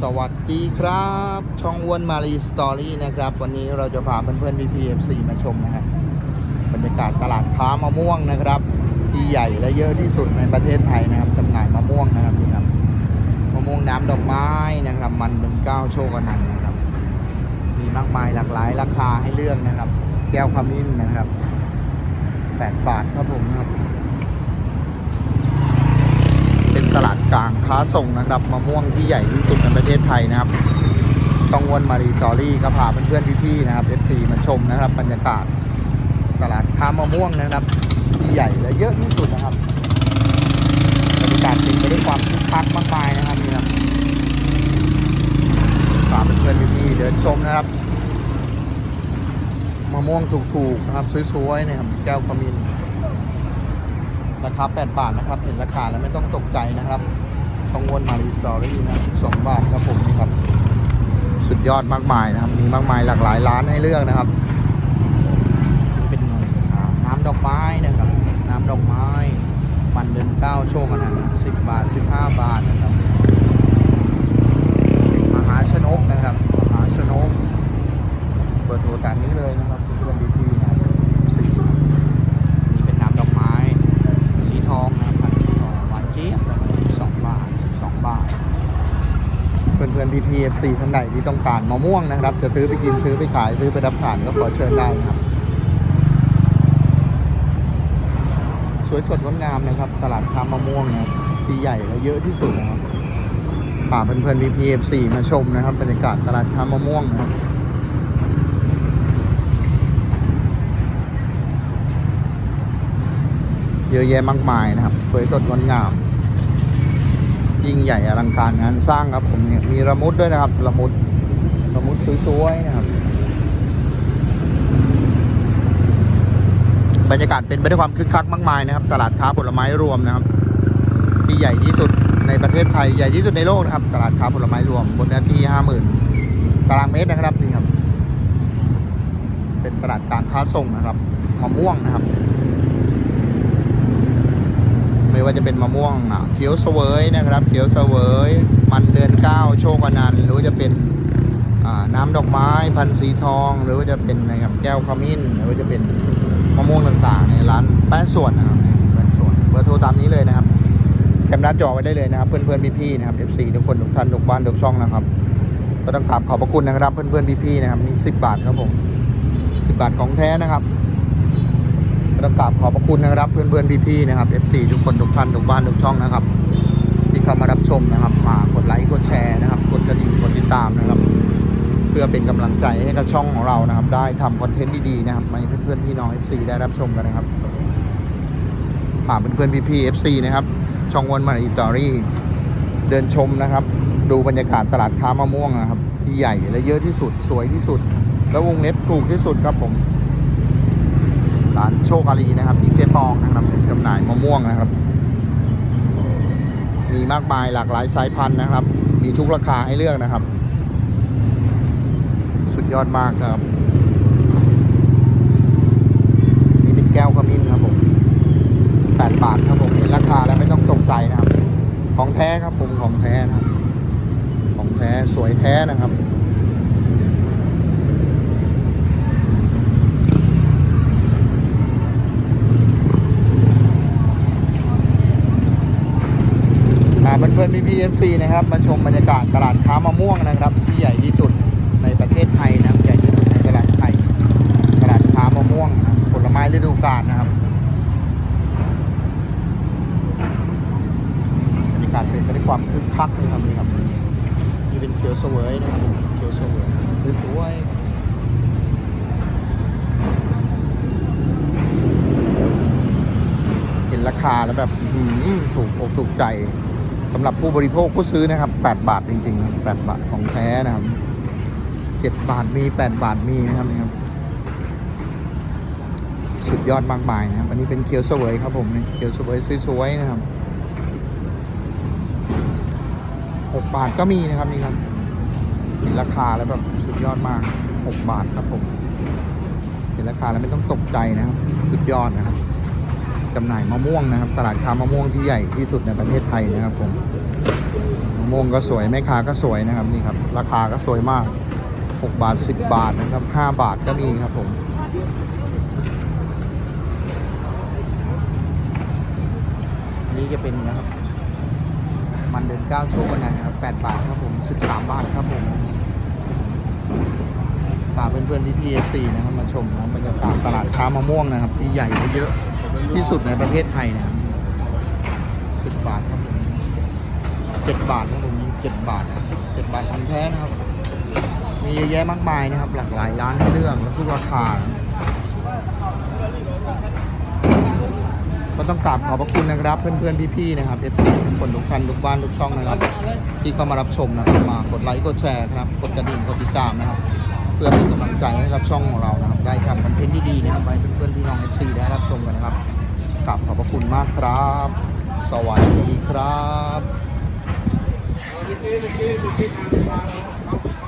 สวัสดีครับ ช่องวนมารีสตอรี่นะครับ วันนี้เราจะพาเพื่อนๆ BPFC มาชมนะครับบรรยากาศตลาดค้ามะม่วงนะครับ ที่ใหญ่และเยอะที่สุดในประเทศไทยนะครับจำหน่ายมะม่วงนะครับนี่ครับมะม่วงน้ำดอกไม้นะครับ มันเป็นเก้าโชคอนันต์นะครับ มีมากมายหลากหลายราคาให้เลือกนะครับ แก้วขมิ้นนะครับแปดบาทครับผมนะครับ ตลาดกลางค้าส่งนะครับมะม่วงที่ใหญ่ที่สุดในประเทศไทยนะครับต้องวนมารีสอรี่ก็พาเพื่อนๆพี่ๆนะครับเอซีมาชมนะครับ บรรยากาศตลาดค้ามะม่วงนะครับ ที่ใหญ่และเยอะที่สุดนะครับบรรยากาศเป็นไปด้วยความคึกคักมากมายนะครับนี่ครับพาเพื่อนๆพี่ๆเดินชมนะครับมะม่วงถูกๆนะครับสวยๆนะครับแก้วขมิ้น ราคา 8 บาทนะครับ เห็นราคาแล้วไม่ต้องตกใจนะครับต้องวนมารีสตอรี่นะ2บาทครับผมนี่ครับ สุดยอดมากมายนะครับ มีมากมายหลากหลายร้านให้เลือกนะครับ เป็นน้ำดอกไม้นะครับ น้ำดอกไม้ มันเดินเก้าโชคกันนะสิบบาทสิบห้าบาทนะครับมหาชนกนะครับมหาชนก เปิดโทรตามนี้เลยนะครับเพื่อนดีๆนะครับสี่นี่เป็นน้ำดอกไม้ สีทองนะครับพันสีทองหวานเจี๊ยบนะครับสองบาทสิบสองบาท เพื่อนพื่อนพีพีเอฟซีท่านใดที่ต้องการมะม่วงนะครับ จะซื้อไปกินซื้อไปขายซื้อไปรับทานก็ขอเชิญได้นะครับ สวยสดงดงามนะครับ ตลาดค้ามะม่วงนะครับที่ใหญ่และเยอะที่สุดนะครับพาเพื่อนเพื่อนพีพีเอฟซีมาชมนะครับบรรยากาศตลาดค้ามะม่วงนะครับเยอะแยะมากมายนะครับสวยสดงดงาม ยิ่งใหญ่อลังการงานสร้างครับผมเนี่ยมีระมุดด้วยนะครับ ระมุดระมุดสวยๆนะครับบรรยากาศเป็นไปด้วยความคึกคักมากมายนะครับ ตลาดค้าผลไม้รวมนะครับที่ใหญ่ที่สุดในประเทศไทยใหญ่ที่สุดในโลกนะครับ ตลาดค้าผลไม้รวมบนเนื้อที่ห้าหมื่นตารางเมตรนะครับนี่ครับ เป็นตลาดการค้าส่งนะครับมะม่วงนะครับ ไม่ว่าจะเป็นมะม่วงเขียวเสวยนะครับเขียวเสวย มันเดือนเก้าโชคอนันต์หรือจะเป็นน้ำดอกไม้พันธ์สีทอง หรือว่าจะเป็นนะครับแก้วขมิ้น หรือว่าจะเป็นมะม่วงต่างๆในร้านแป้นส่วนนะครับแป้นส่วนเบอร์โทรตามนี้เลยนะครับแคปหน้าจอไว้ได้เลยนะครับ เพื่อนๆพี่ๆนะครับ FC ทุกคนทุกท่านทุกบ้านทุกช่องนะครับ ก็ต้องกราบขอบพระคุณนะครับ เพื่อนๆพี่ๆนะครับนี่สิบบาทครับผมสิบบาทของแท้นะครับ ต้องกราบขอบพระคุณนะครับ เพื่อนๆพี่ๆนะครับ FC ทุกคนทุกท่านทุกบ้านทุกช่องนะครับ ที่เข้ามารับชมนะครับ มากดไลค์กดแชร์นะครับ กดกระดิ่งกดติดตามนะครับ เพื่อเป็นกำลังใจให้กับช่องของเรานะครับ ได้ทำคอนเทนต์ดีๆนะครับมาให้เพื่อนๆพี่น้อง FC ได้รับชมกันนะครับฝากเพื่อนๆพี่ๆ FC นะครับ ช่องวันมาอีตอรี่เดินชมนะครับ ดูบรรยากาศตลาดค้ามะม่วงนะครับ ที่ใหญ่และเยอะที่สุดสวยที่สุด แล้ววงเล็บถูกที่สุดครับผม ร้านโชคอารีนะครับที่เจ๊ปองนะครับจำหน่ายมะม่วงนะครับ มีมากมายหลากหลายสายพันธุ์นะครับ มีทุกราคาให้เลือกนะครับ สุดยอดมากครับนี่เป็นแก้วขมิ้นครับผมแปดบาทครับผมเห็นราคาแล้วไม่ต้องตกใจนะครับ ของแท้ครับผมของแท้นะครับ ของแท้สวยแท้นะครับ เพื่อนๆพี่ๆ FC นะครับมาชมบรรยากาศตลาดค้ามะม่วงนะครับ ที่ใหญ่ที่สุดในประเทศไทยนะใหญ่ที่สุดในตลาดไทยตลาดค้ามะม่วงผลไม้ฤดูกาลนะครับบรรยากาศเป็นไปด้วยความคึกคักนะครับนี่ครับนี่เป็นเขียวเสวยนะครับเขียวเสวยคือสวยเห็นราคาแล้วแบบถูกอกถูกใจ สำหรับผู้บริโภคผู้ซื้อนะครับ 8 บาทจริงๆ 8 บาทของแท้นะครับ7บาทมี 8 บาทมีนะครับนี่ครับ สุดยอดมากมายนะครับ อันนี้เป็นเคียวเสวยครับผมนี่เคียวเสวยสวยๆนะครับ 6 บาทก็มีนะครับนี่ครับเห็นราคาแล้วแบบสุดยอดมาก 6 บาทครับผมเห็นราคาแล้วไม่ต้องตกใจนะครับ สุดยอดนะครับ จำหน่ายมะม่วงนะครับ ตลาดค้ามะม่วงที่ใหญ่ที่สุดในประเทศไทยนะครับผมมะม่วงก็สวยแม่ค้าก็สวยนะครับนี่ครับ ราคาก็สวยมาก 6 บาท 10 บาทนะครับ 5 บาทก็มีครับผมนี้จะเป็นนะครับ มันเดินเก้าช่วงวันะครับ8บาทครับผม13บาทครับผมฝากเพื่อนๆที่ PFC นะครับมาชมนะบรรยากาศตลาดค้ามะม่วงนะครับ ที่ใหญ่และเยอะ ที่สุดในประเทศไทยนะครับ10บาทครับผม7บาทครับผม7บาท7บาททันแท้นะครับ มีเยอะแยะมากมายนะครับ หลากหลายร้านให้เลือกและทุกราคา ก็ต้องกราบขอบพระคุณนะครับ เพื่อนๆพี่ๆนะครับเอฟซีทุกคนทุกท่านทุกบ้านทุกช่องนะครับ ที่เข้ามารับชมนะครับมากดไลค์กดแชร์ครับ กดกระดิ่งกดติดตามนะครับ เพื่อเป็นกำลังใจให้กับช่องของเรานะครับ ได้ทำคอนเทนต์ดีๆนะครับไปเพื่อนๆพี่น้องเอฟซีได้รับชมกันนะครับกลับขอบพระคุณมากครับ สวัสดีครับ